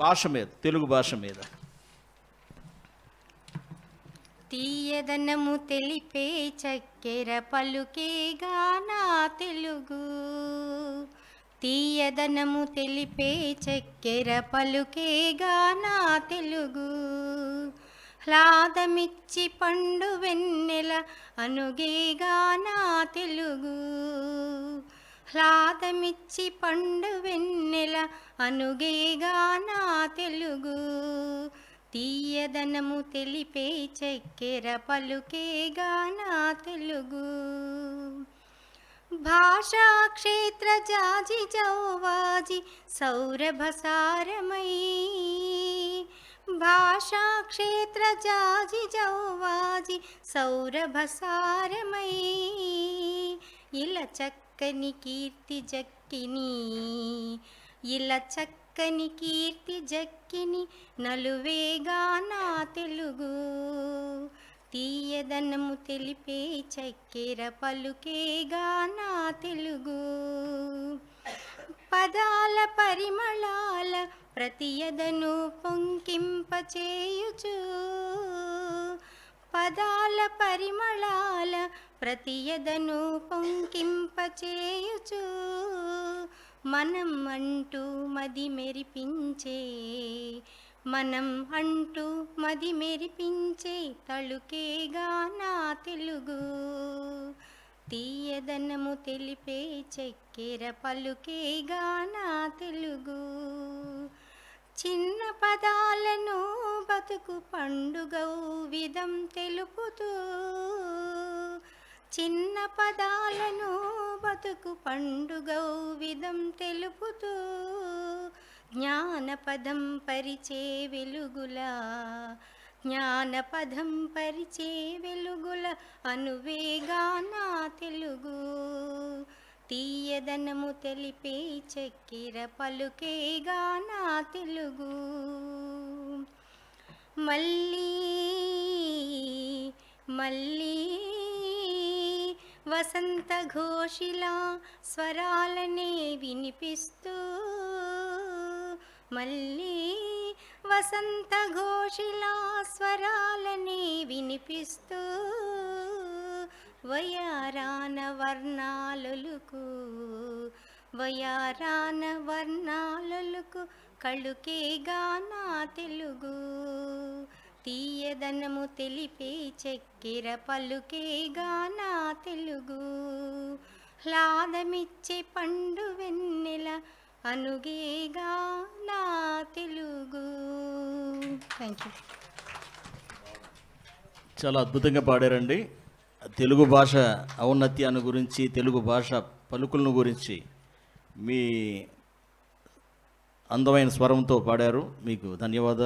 భాష మీద తెలుగు భాష మీద. తీయదనము తెలిపే చక్కెర పలుకేగా నా తెలుగు. తీయదనము తెలిపే చక్కెర పలుకేగా నా తెలుగు. హ్లాదమిచ్చి పండు వెన్నెల అనుగేగా నా తెలుగు. హ్లాదమిచ్చి పండు వెన్నెల అనుగేగా నా తెలుగు. తీయదనము తెలిపే చక్కెర పలుకేగా నా తెలుగు. భాషా క్షేత్ర జాజి జౌవాజి సౌరభ సౌరభసారమై. భాషా క్షేత్ర జాజి జౌవాజి సౌరభ సారమయీ ఇలా చక్క చక్కని కీర్తి జక్కిని ఇలా చక్కని కీర్తి జక్కిని నలువేగా నా తెలుగు. తీయదనము తెలిపే చక్కెర పలుకేగా నా తెలుగు. పదాల పరిమళాల ప్రతియదను పొంకింపచేయుచు. పదాల పరిమళాల ప్రతియదను పొంకింపచేయుచు. మనం అంటూ మది మెరిపించే మనం అంటూ మది మెరిపించే తళుకేగా నా తెలుగు. తీయదనము తెలిపే చెక్కెర పలుకేగా నా తెలుగు. చిన్న పదాలను బతుకు పండుగౌ విధం తెలుపుతూ చిన్న పదాలను బతుకు పండుగౌ విధం తెలుపుతూ జ్ఞానపదం పరిచే వెలుగులా జ్ఞానపదం పరిచే వెలుగుల అనువేగా నా తెలుగు. తీయదనము తెలిపే చక్కెర పలుకేగా నా తెలుగు. మళ్ళీ మళ్ళీ వసంత ఘోషిలా స్వరాలనే వినిపిస్తూ మళ్ళీ వసంత ఘోషిలా స్వరాలనే వినిపిస్తూ వయారాన వర్ణాలులుకు వయారాన వర్ణాలులుకు కళుకేగా నా తెలు తీయదనము తెలిపే చక్కెర పలుకేగా నా తెలుగు. హ్లాదమిచ్చే పండు వెన్నెల అనుగేగా నా తెలుగు. థ్యాంక్ యూ చాలా అద్భుతంగా పాడారండి. తెలుగు భాష ఔన్నత్యాన్ని గురించి తెలుగు భాష పలుకులను గురించి మీ అందమైన స్వరంతో పాడారు. మీకు ధన్యవాదాలు.